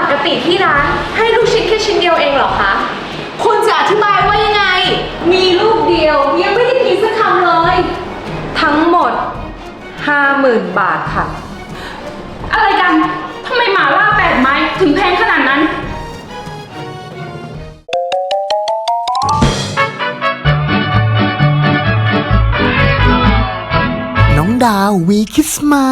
ปกติที่ร้านให้ลูกชิ้นแค่ชิ้นเดียวเองเหรอคะ คุณจะอธิบายว่ายังไง มีลูกเดียวยังไม่ได้กินสักคำเลย ทั้งหมด 50,000 บาทค่ะ อะไรกันทำไมหมาล่าแปดไม้ถึงแพงขนาดนั้น น้องดาววีคิสมา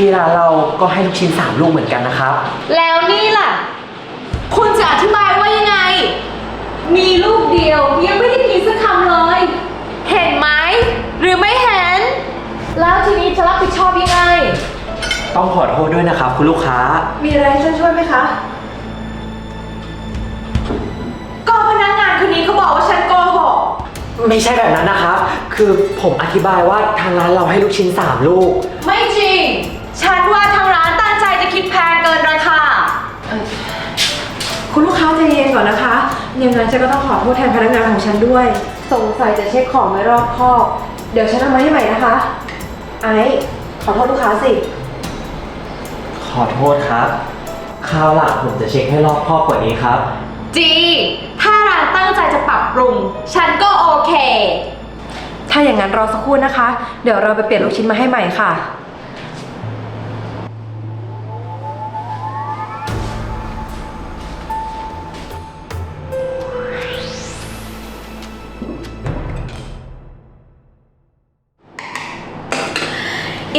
ที่ร้านเราก็ให้ลูกชิ้น3ลูกเหมือนกันนะครับ แล้วนี่ล่ะ คุณจะอธิบายว่ายังไง มีลูกเดียวยังไม่ได้กินสักคำเลย เห็นไหม หรือไม่เห็น แล้วทีนี้จะรับผิดชอบยังไง ต้องขอโทษด้วยนะครับ คุณลูกค้า มีอะไรให้ฉันช่วยไหมคะ ก็พนักงานคนนี้เขาบอกว่าฉันโกหก ไม่ใช่แบบนั้นนะครับ คือผมอธิบายว่าทางร้านเราให้ลูกชิ้น3ลูก ไม่จริง ฉันว่าทางร้านตั้งใจจะคิดแพงเกินราคา คุณลูกค้าใจเย็นก่อนนะคะ ยังไงฉันก็ต้องขอโทษแทนพนักงานของฉันด้วย สงสัยจะเช็คของไม่รอบคอบ เดี๋ยวฉันเอามาให้ใหม่นะคะ ไอซ์ขอโทษลูกค้าสิ ขอโทษครับคราวหลังผมจะเช็คให้รอบคอบกว่านี้ครับ จี ถ้าร้านตั้งใจจะปรับปรุง ฉันก็โอเค ถ้าอย่างนั้นรอสักครู่นะคะ เดี๋ยวเราไปเปลี่ยนลูกชิ้นมาให้ใหม่ค่ะ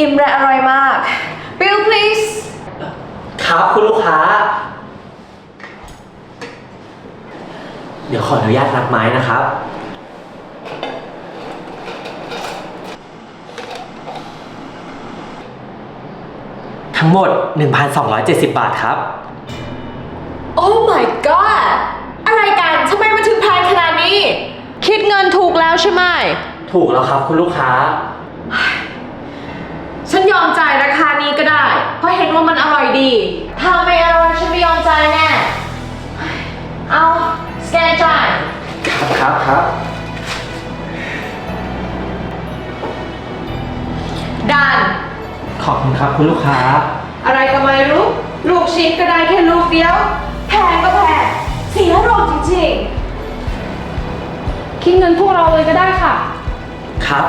อิ่มและอร่อยมาก Bill please ครับคุณลูกค้า เดี๋ยวขออนุญาตนับไม้นะครับ ทั้งหมด 1,270 บาทครับ Oh my god อะไรกันทำไมมันถึงแพงขนาดนี้ คิดเงินถูกแล้วใช่ไหม ถูกแล้วครับคุณลูกค้า ฉันยอมจ่ายราคานี้ก็ได้ เพราะเห็นว่ามันอร่อยดี ถ้าไม่อร่อยฉันไม่ยอมจ่ายแน่ เอาสแกนจ่าย ครับครับครับ ดัน ขอบคุณครับคุณลูกค้า อะไรก็ไม่รู้ ลูกชิ้นก็ได้แค่ลูกเดียว แพงก็แพงเสียอารมณ์จริงคิดเงินพวกเราเลยก็ได้ค่ะ ครับ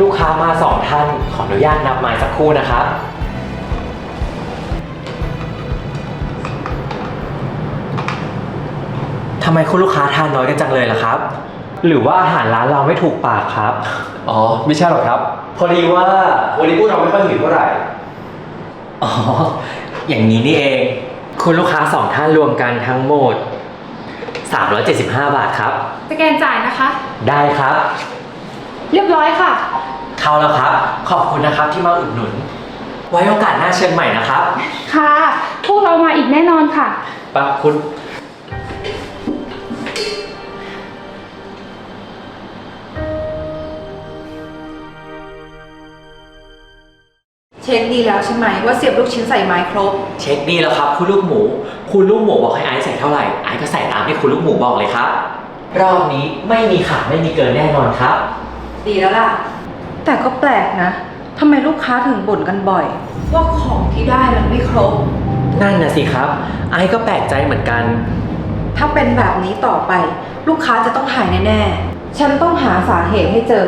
ลูกค้ามาสองท่าน ขออนุญาตนับไม้สักครู่นะครับ ทำไมคุณลูกค้าทานน้อยกันจังเลยล่ะครับ หรือว่าอาหารร้านเราไม่ถูกปากครับ อ๋อ ไม่ใช่หรอกครับ พอดีว่าวันนี้พวกเราไม่ค่อยหิวเท่าไหร่ อ๋อ อย่างนี้นี่เอง คุณลูกค้าสองท่านรวมกันทั้งหมด 375 บาทครับ สแกนจ่ายนะคะ ได้ครับ เรียบร้อยค่ะ เข้าแล้วครับ ขอบคุณนะครับที่มาอุดหนุน ไว้โอกาสหน้าเชิญใหม่นะครับค่ะ พวกเรามาอีกแน่นอนค่ะ ปะคุณ เช็คดีแล้วใช่ไหมว่าเสียบลูกชิ้นใส่ไม้ครบ เช็คดีแล้วครับคุณลูกหมู คุณลูกหมูบอกให้ไอซ์ใส่เท่าไหร่ไอซ์ก็ใส่ตามที่คุณลูกหมูบอกเลยครับ รอบนี้ไม่มีขาดไม่มีเกินแน่นอนครับ ดีแล้วล่ะ แต่ก็แปลกนะทำไมลูกค้าถึงบ่นกันบ่อย ว่าของที่ได้มันไม่ครบ นั่นน่ะสิครับ ไอซ์ก็แปลกใจเหมือนกัน ถ้าเป็นแบบนี้ต่อไป ลูกค้าจะต้องหายแน่ๆ ฉันต้องหาสาเหตุให้เจอ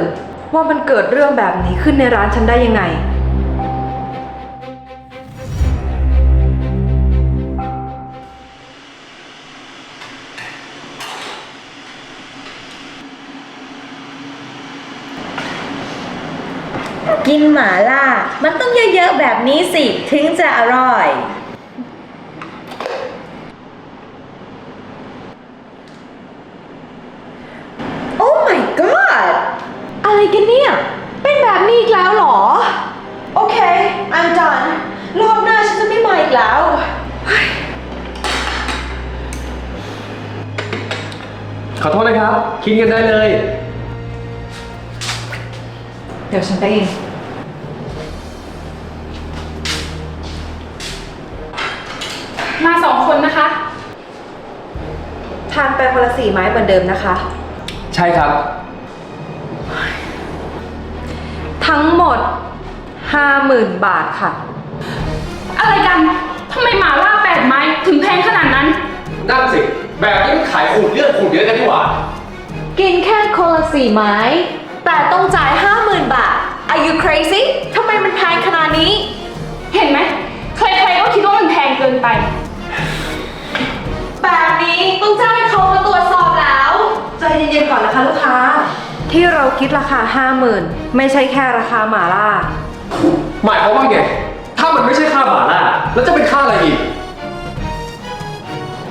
ว่ามันเกิดเรื่องแบบนี้ขึ้นในร้านฉันได้ยังไง กินหมาล่า มันต้องเยอะๆแบบนี้สิ ถึงจะอร่อย โอ้ my god อะไรกันเนี่ย เป็นแบบนี้อีกแล้วเหรอ โอเค I'm done รอบหน้าฉันจะไม่มาอีกแล้ว ขอโทษนะครับ คิดกันได้เลย เดี๋ยวฉันไปเอง มาสองคนนะคะ ทานไปคนละสี่ไม้เหมือนเดิมนะคะ ใช่ครับ ทั้งหมด50,000บาทค่ะ อะไรกันทำไมหมาล่าแปดไม้ถึงแพงขนาดนั้น นั่นสิ แบบนี้มันขายขูดเลือดขูดเยอะกันดีกว่า กินแค่คนละสี่ไม้ แต่ต้องจ่ายห้าหมื่นบาท Are you crazy ทำไมมันแพงขนาดนี้ เห็นไหมใครๆก็คิดว่ามันแพงเกินไป แบบนี้ต้องจ้างให้เขามาตรวจสอบแล้ว ใจเย็นๆก่อนนะคะลูกค้า ที่เราคิดราคา 50,000 ไม่ใช่แค่ราคาหมาล่า หมายความว่าไง ถ้ามันไม่ใช่ค่าหมาล่าแล้วจะเป็นค่าอะไรอีก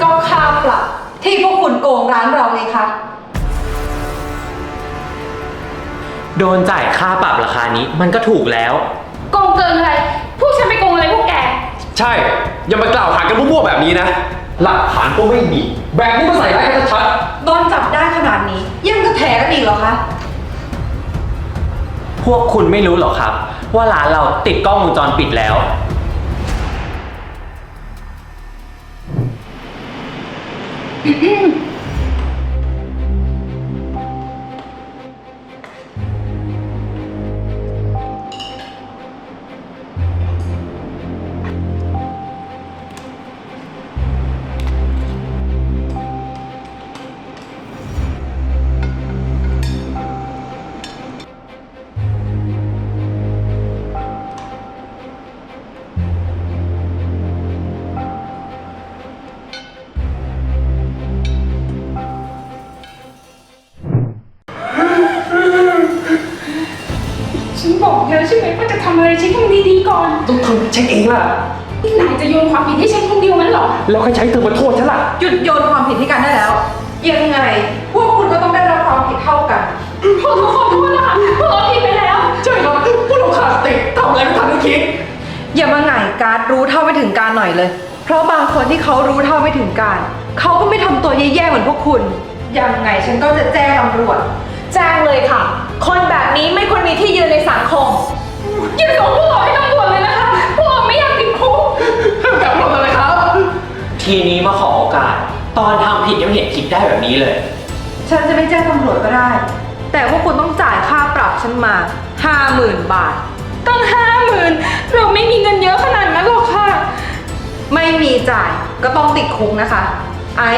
ก็ค่าปรับที่พวกคุณโกงร้านเราไงคะโดนจ่ายค่าปรับราคานี้มันก็ถูกแล้ว โกงเกินอะไร พวกฉันไปโกงอะไรพวกแก ใช่ อย่ามากล่าวหากันมั่วๆแบบนี้นะ หลักฐานก็ไม่มี แบบนี้มาใส่ร้ายกันชัดโดนจับได้ขนาดนี้ ยังจะแถกันอีกเหรอคะ พวกคุณไม่รู้หรอกครับ ว่าร้านเราติดกล้องวงจรปิดแล้วฉัน ต้องทำเช็คเองล่ะ นี่นายจะโยนความผิดให้ฉันคนเดียวนั้นเหรอ แล้วใครใช้เธอมาโทษฉันล่ะ หยุดโยนความผิดให้กันได้แล้ว ยังไง พวกคุณก็ต้องได้รับความผิดเท่ากัน พวกเราขอโทษนะคะพวกเราผิดไปแล้ว ใช่ครับพวกเราขาดสติทำอะไรไม่ทันได้คิด อย่ามาหง่ายการดรู้เท่าไม่ถึงการหน่อยเลย เพราะบางคนที่เขารู้เท่าไม่ถึงการ เขาก็ไม่ทำตัวแย่ๆเหมือนพวกคุณ ยังไงฉันก็จะแจ้งตำรวจ แจ้งเลยค่ะ คนแบบนี้ไม่ควรมีที่ยืนในสังคม อย่าส่งพวกเราให้ตำรวจเลยนะคะ พวกเราไม่อยากติดคุกกลับมาเลยครับ ทีนี้มาขอโอกาส ตอนทำผิดยังเห็นคิดได้แบบนี้เลย ฉันจะไม่แจ้งตำรวจก็ได้ แต่พวกคุณต้องจ่ายค่าปรับฉันมา50,000บาท ตั้งห้าหมื่นเราไม่มีเงินเยอะขนาดนั้นหรอกค่ะ ไม่มีจ่ายก็ต้องติดคุกนะคะ ไอ้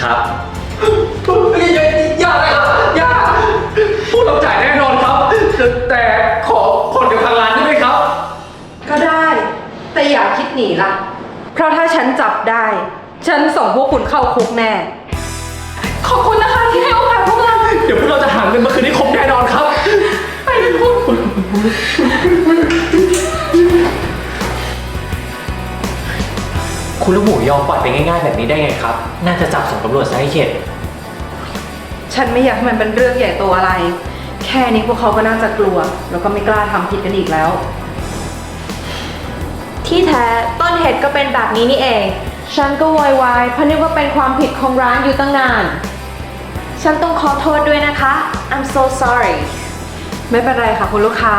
ครับอย่าอย่าเลยครับอย่าพวกเราจ่ายแน่นอนครับ แต่ขอผ่อนกับทางร้านได้ไหมครับ ก็ได้ แต่อย่าคิด หนีล่ะ เพราะถ้าฉันจับได้ ฉันส่งพวกคุณเข้าคุกแน่ ขอบคุณนะคะที่ให้โอกาสพวกเรา เดี๋ยวพวกเราจะหาเงินมาคืนให้ครบแน่นอนครับ ไปกันคุณคุณลูกหมูยอมปล่อยไปง่าย ๆ แบบนี้ได้ไงครับ น่าจะจับส่งตำรวจซะให้เข็ด ฉันไม่อยากให้มันเป็นเรื่องใหญ่โตอะไร แค่นี้พวกเขาก็น่าจะกลัว แล้วก็ไม่กล้าทำผิดกันอีกแล้ว ที่แท้ต้นเหตุก็เป็นแบบนี้นี่เอง ฉันก็โวยวายเพราะนึกว่าเป็นความผิดของร้านอยู่ตั้งนาน ฉันต้องขอโทษด้วยนะคะ I'm so sorry ไม่เป็นไรค่ะคุณลูกค้า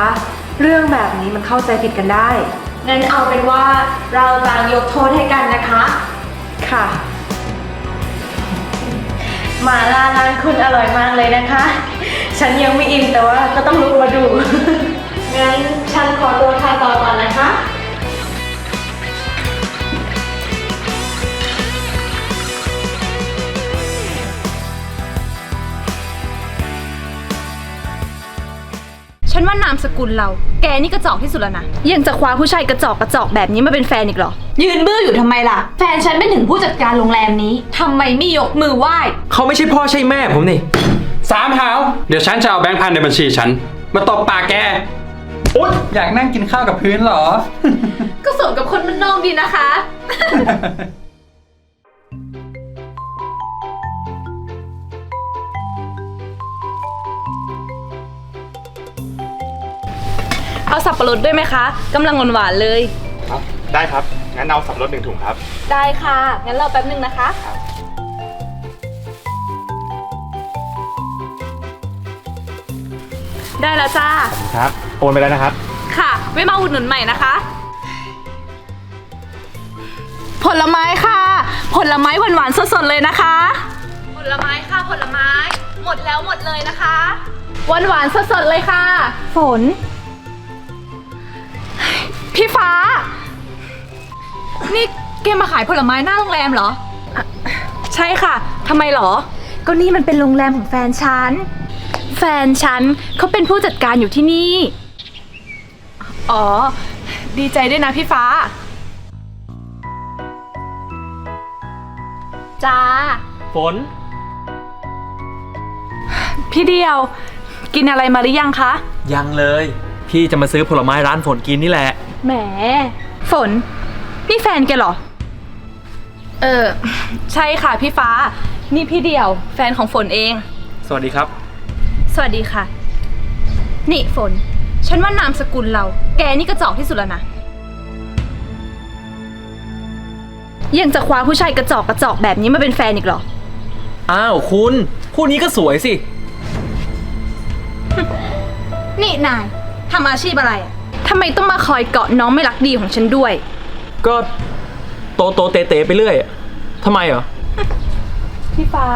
เรื่องแบบนี้มันเข้าใจผิดกันได้ งั้นเอาเป็นว่าเราต่างยกโทษให้กันนะคะ ค่ะหมาล่าร้านคุณอร่อยมากเลยนะคะ ฉันยังไม่อินแต่ว่าก็ต้องลุกมาดู งั้นฉันขอตัวทานต่อก่อนนะคะ ฉันว่านามสกุลเรา แกนี่กระจอกที่สุดแล้วนะ ยังจะคว้าผู้ชายกระจอกกระจอกแบบนี้มาเป็นแฟนอีกเหรอ ยืนบื้ออยู่ทำไมล่ะ แฟนฉันเป็นถึงผู้จัดการโรงแรมนี้ทำไมไม่ยกมือไหว้ เขาไม่ใช่พ่อใช่แม่ผมนี่สามหาว เดี๋ยวฉันจะเอาแบงค์พันในบัญชีฉัน มาตบปากแกโอ๊ยอยากนั่งกินข้าวกับพื้นเหรอ ก็สมกับคนมันนอกดีนะคะ เอาสับปะรดด้วยไหมคะกำลังหวานๆเลย ครับ ได้ครับ งั้นเอาสับปะรดหนึ่งถุงครับ ได้ค่ะ งั้นเราแป๊บนึงนะคะได้แล้วจ้า ครับ โอนไปแล้วนะครับ ค่ะ ไว้มาอุดหนุนใหม่นะคะ ผลไม้ค่ะ ผลไม้หวานๆสดๆเลยนะคะ ผลไม้ค่ะ ผลไม้ หมดแล้วหมดเลยนะคะ หวานๆสดๆเลยค่ะ ฝน พี่ฟ้า นี่แกมาขายผลไม้หน้าโรงแรมเหรอ ใช่ค่ะ ทำไมเหรอ ก็นี่มันเป็นโรงแรมของแฟนฉัน แฟนฉันเขาเป็นผู้จัดการอยู่ที่นี่ อ๋อ ดีใจด้วยนะพี่ฟ้า จ้า ฝน พี่เดียว กินอะไรมาหรือยังคะ ยังเลย พี่จะมาซื้อผลไม้ร้านฝนกินนี่แหละ แหม ฝน นี่แฟนแกเหรอ เออ ใช่ค่ะพี่ฟ้า นี่พี่เดียว แฟนของฝนเอง สวัสดีครับ สวัสดีค่ะ นี่ฝน ฉันว่านามสกุลเรา แกนี่กระจอกที่สุดแล้วนะ ยังจะคว้าผู้ชายกระจอกกระจอกแบบนี้มาเป็นแฟนอีกเหรอ อ้าวคุณ คู่นี้ก็สวยสิ นี่นาย ทำอาชีพอะไรอะทำไมต้องมาคอยเกาะน้องไม่รักดีของฉันด้วย ก็โตโตเตเตไปเรื่อยอะทำไมเหรอ พี่ฟ้า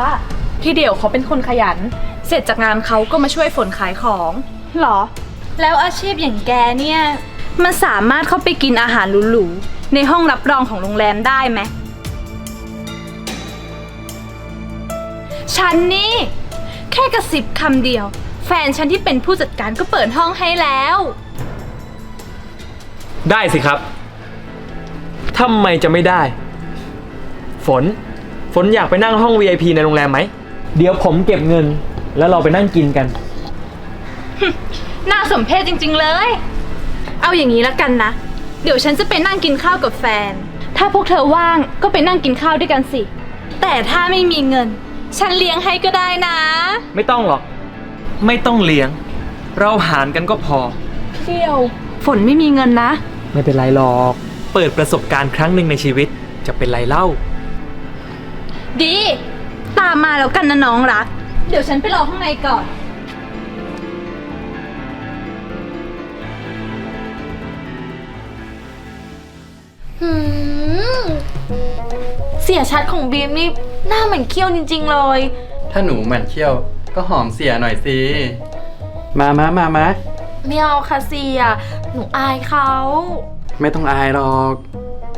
พี่เดี่ยวเขาเป็นคนขยัน เสร็จจากงานเขาก็มาช่วยฝนขายของหรอ แล้วอาชีพอย่างแกเนี่ย มันสามารถเข้าไปกินอาหารหรูๆ ในห้องรับรองของโรงแรมได้ไหม ฉันนี่ แค่กระซิบคำเดียว แฟนฉันที่เป็นผู้จัดการก็เปิดห้องให้แล้ว ได้สิครับทำไมจะไม่ได้ ฝน ฝนอยากไปนั่งห้อง VIP ในโรงแรมไหม เดี๋ยวผมเก็บเงิน แล้วเราไปนั่งกินกัน น่าสมเพชจริง ๆเลย เอาอย่างนี้แล้วกันนะ เดี๋ยวฉันจะไปนั่งกินข้าวกับแฟน ถ้าพวกเธอว่างก็ไปนั่งกินข้าวด้วยกันสิ แต่ถ้าไม่มีเงิน ฉันเลี้ยงให้ก็ได้นะ ไม่ต้องหรอก ไม่ต้องเลี้ยง เราหารกันก็พอเที่ยว ฝนไม่มีเงินนะ ไม่เป็นไรหรอก เปิดประสบการณ์ครั้งหนึ่งในชีวิตจะเป็นไรเล่า ดี ตามมาแล้วกันนะน้องรัก เดี๋ยวฉันไปรอข้างในก่อน หืม เสียชัดของบีมนี่หน้าเหมือนเคี้ยวจริง ๆ เลย ถ้าหนูหมั่นเคี้ยว ก็หอมเสียหน่อยสิ มามามามาไม่เอาค่ะเสีย หนูอายเขาไม่ต้องอายหรอก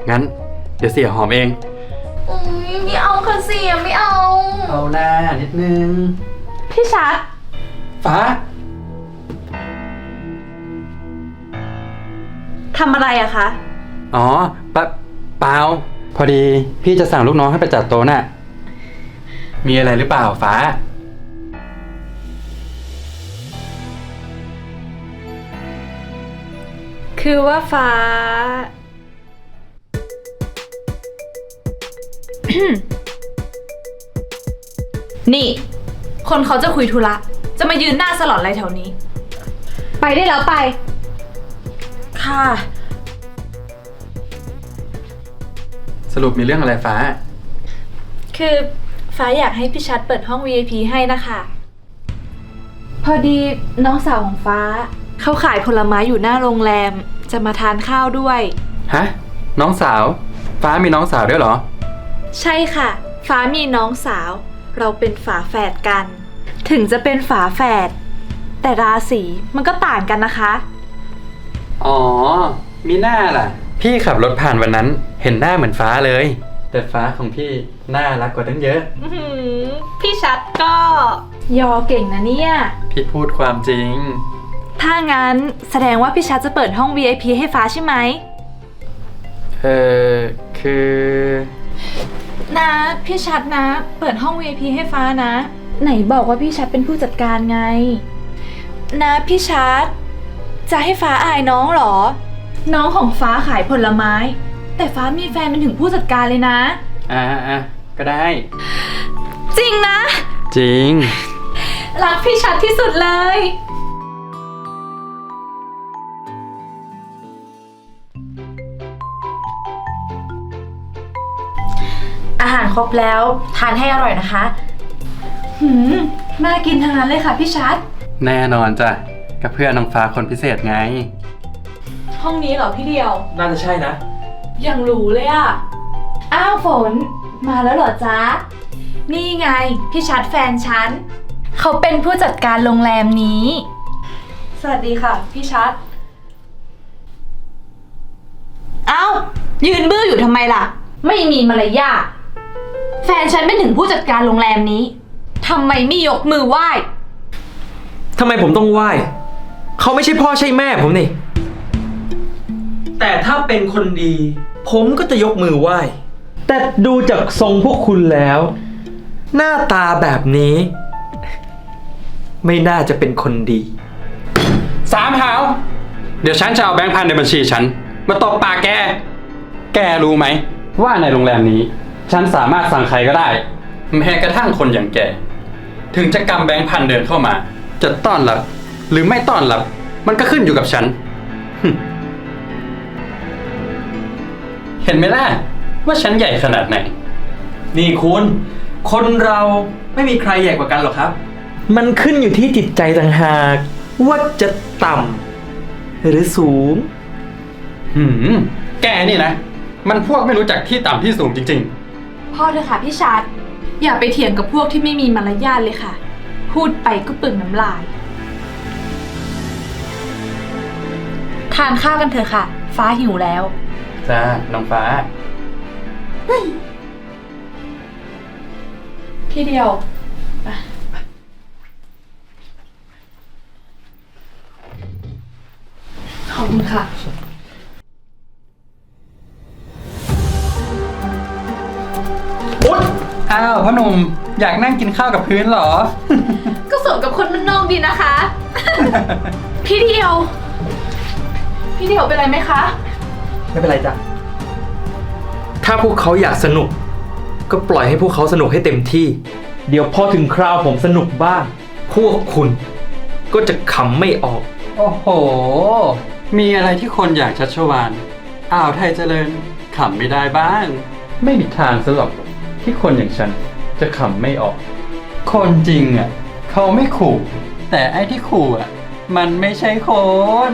งั้น เดี๋ยวเสียหอมเอง อุ้ยไม่เอาค่ะเสียไม่เอา เอาหน้านิดนึง พี่ชัด ฟ้า ทำอะไรอะคะ อ๋อปะเปล่า พอดีพี่จะสั่งลูกน้องให้ไปจัดโต๊ะน่ะ มีอะไรหรือเปล่าฟ้า คือว่าฟ้า นี่ คนเขาจะคุยธุระ จะมายืนหน้าสลอนอะไรแถวนี้ ไปได้แล้วไป ค่ะ สรุปมีเรื่องอะไรฟ้า คือฟ้าอยากให้พี่ชัดเปิดห้อง VIP ให้นะคะ พอดีน้องสาวของฟ้า เขาขายผลไม้อยู่หน้าโรงแรม จะมาทานข้าวด้วย ฮะ น้องสาว ฟ้ามีน้องสาวด้วยเหรอ ใช่ค่ะ ฟ้ามีน้องสาว เราเป็นฝาแฝดกัน ถึงจะเป็นฝาแฝดแต่ราศีมันก็ต่างกันนะคะ อ๋อ มีหน้าล่ะ พี่ขับรถผ่านวันนั้น เห็นหน้าเหมือนฟ้าเลย แต่ฟ้าของพี่น่ารักกว่าตั้งเยอะ อื้อหือพี่ชัดก็ ยอเก่งนะเนี่ย พี่พูดความจริง ถ้างั้นแสดงว่าพี่ชัดจะเปิดห้อง VIP ให้ฟ้าใช่ไหม เออคือ นะพี่ชัดนะ เปิดห้อง VIP ให้ฟ้านะ ไหนบอกว่าพี่ชัดเป็นผู้จัดการไง นะพี่ชัดจะให้ฟ้าอายน้องเหรอ น้องของฟ้าขายผลไม้ แต่ฟ้ามีแฟนเป็นถึงผู้จัดการเลยนะ อ่าอะก็ได้ จริงนะ จริง รักพี่ชัดที่สุดเลย ครบแล้ว ทานให้อร่อยนะคะ หืมน่ากินทั้งนั้นเลยค่ะพี่ชัด แน่นอนจ้ะกับเพื่อนน้องฟ้าคนพิเศษไง ห้องนี้เหรอพี่เดียว น่าจะใช่นะ ยังรู้เลยอะอ้าวฝน มาแล้วเหรอจ๊ะ นี่ไง พี่ชัดแฟนฉัน เขาเป็นผู้จัดการโรงแรมนี้ สวัสดีค่ะ พี่ชัด เอ้า ยืนบื้ออยู่ทำไมล่ะ ไม่มีมารยาท แฟนฉันเป็นถึงผู้จัดการโรงแรมนี้ทำไมไม่ยกมือไหว้ ทำไมผมต้องไหว้ เขาไม่ใช่พ่อใช่แม่ผมนี่ แต่ถ้าเป็นคนดี ผมก็จะยกมือไหว้ แต่ดูจากทรงพวกคุณแล้ว หน้าตาแบบนี้ ไม่น่าจะเป็นคนดี สามหาว เดี๋ยวฉันจะเอาแบงค์พันในบัญชีฉัน มาตบปากแก แกรู้ไหม ว่าในโรงแรมนี้ ฉันสามารถสั่งใครก็ได้ แม้กระทั่งคนอย่างแก ถึงจะกำแบงค์พันเดินเข้ามา จะต้อนรับ หรือไม่ต้อนรับ มันก็ขึ้นอยู่กับฉันหึเห็นไหมล่ะ ว่าฉันใหญ่ขนาดไหน นี่คุณ คนเราไม่มีใครใหญ่กว่ากันหรอกครับ มันขึ้นอยู่ที่จิตใจต่างหาก ว่าจะต่ำหรือสูง หืม แกนี่นะ มันพวกไม่รู้จักที่ต่ำที่สูงจริง ๆ พ่อเถอะค่ะพี่ชัด อย่าไปเถียงกับพวกที่ไม่มีมารยาทเลยค่ะ พูดไปก็เปลืองน้ำลาย ทานข้าวกันเถอะค่ะ ฟ้าหิวแล้ว จ้า น้องฟ้า พี่เดียวไปขอบคุณค่ะ อ้าวพ่อหนุ่มอยากนั่งกินข้าวกับพื้นเหรอ ก็สมกับคนมันนอกดีนะคะ พี่เดียว พี่เดียวเป็นไรไหมคะ ไม่เป็นไรจ้ะ ถ้าพวกเขาอยากสนุก ก็ปล่อยให้พวกเขาสนุกให้เต็มที่ เดี๋ยวพอถึงคราวผมสนุกบ้าง พวกคุณก็จะขำไม่ออก โอ้โห มีอะไรที่คนอยากชัชวานอ่าวไทยเจริญขำไม่ได้บ้าง ไม่มีทางสหรอก ที่คนอย่างฉันจะขำไม่ออก คนจริงอะเขาไม่ขู่ แต่ไอ้ที่ขู่อะ มันไม่ใช่คน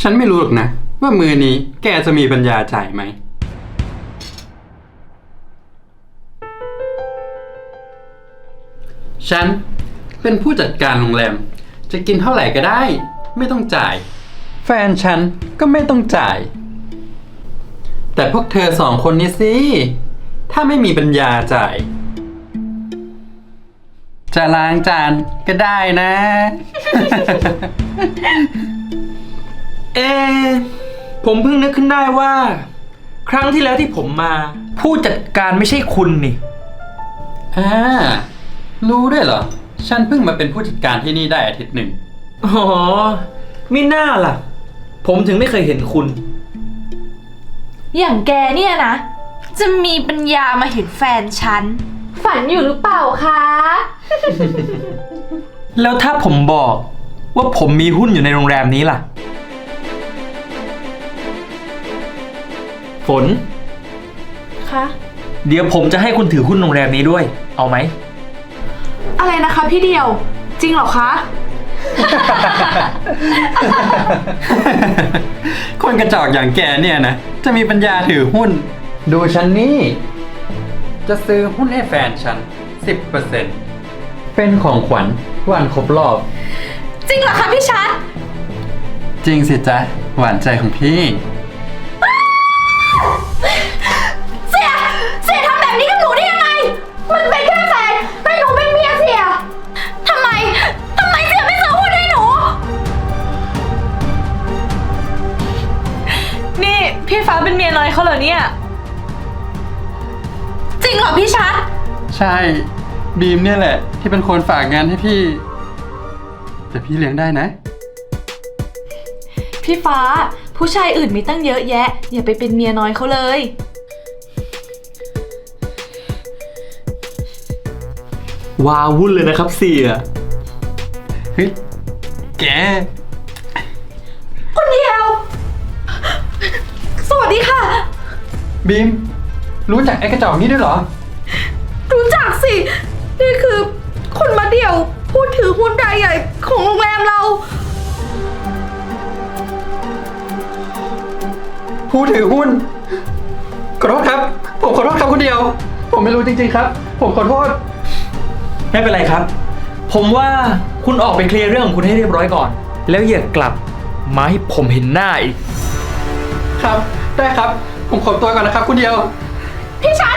ฉันไม่รู้หรอกนะ ว่ามือนี้แกจะมีปัญญาจ่ายไหม ฉัน เป็นผู้จัดการโรงแรม จะกินเท่าไหร่ก็ได้ ไม่ต้องจ่าย แฟนฉันก็ไม่ต้องจ่าย แต่พวกเธอสองคนนี้สิ ถ้าไม่มีปัญญาจ่าย จะล้างจานก็ได้นะ เออผมเพิ่งนึกขึ้นได้ว่า ครั้งที่แล้วที่ผมมา ผู้จัดการไม่ใช่คุณนี่ อ่า รู้ด้วยเหรอ ฉันเพิ่งมาเป็นผู้จัดการที่นี่ได้อาทิตย์หนึ่ง อ๋อมิน่าล่ะ ผมถึงไม่เคยเห็นคุณ อย่างแกเนี่ยนะ จะมีปัญญามาเห็นแฟนฉัน ฝันอยู่หรือเปล่าคะ แล้วถ้าผมบอกว่าผมมีหุ้นอยู่ในโรงแรมนี้ล่ะ ฝน คะ เดี๋ยวผมจะให้คุณถือหุ้นโรงแรมนี้ด้วย เอาไหม อะไรนะคะพี่เดียว จริงเหรอคะ คนกระจอกอย่างแกเนี่ยนะ จะมีปัญญาถือหุ้น ดูฉันนี่ จะซื้อหุ้นให้แฟนฉัน 10%เป็นของขวัญวันครบรอบ จริงเหรอคะพี่ชัด จริงสิจ๊ะ หวานใจของพี่ เป็นเมียน้อยเขาเหรอเนี่ย จริงเหรอพี่ชัด ใช่ บีมเนี่ยแหละ ที่เป็นคนฝากงานให้พี่ แต่พี่เลี้ยงได้นะ พี่ฟ้า ผู้ชายอื่นมีตั้งเยอะแยะ อย่าไปเป็นเมียน้อยเขาเลยว้าวุ่นเลยนะครับเสียเฮ้ยแก คนเดียวสวัส ดีค่ะ บีม รู้จักไอ้กระจอกนี้ด้วยเหรอ รู้จักสิ นี่คือคนมาเดี่ยวพูดถือหุ้นรายใหญ่ของโรงแรมเรา ผู้ถือหุ้นขอโทษครับ ผมขอโทษครับคนเดียว ผมไม่รู้จริงๆครับ ผมขอโทษ ไม่เป็นไรครับ ผมว่าคุณออกไปเคลียร์เรื่องของคุณให้เรียบร้อยก่อน แล้วอย่ากลับมาให้ผมเห็นหน้าอีก ครับ ได้ครับ ผมขอตัวก่อนนะครับ คุณเดียว พี่ชัด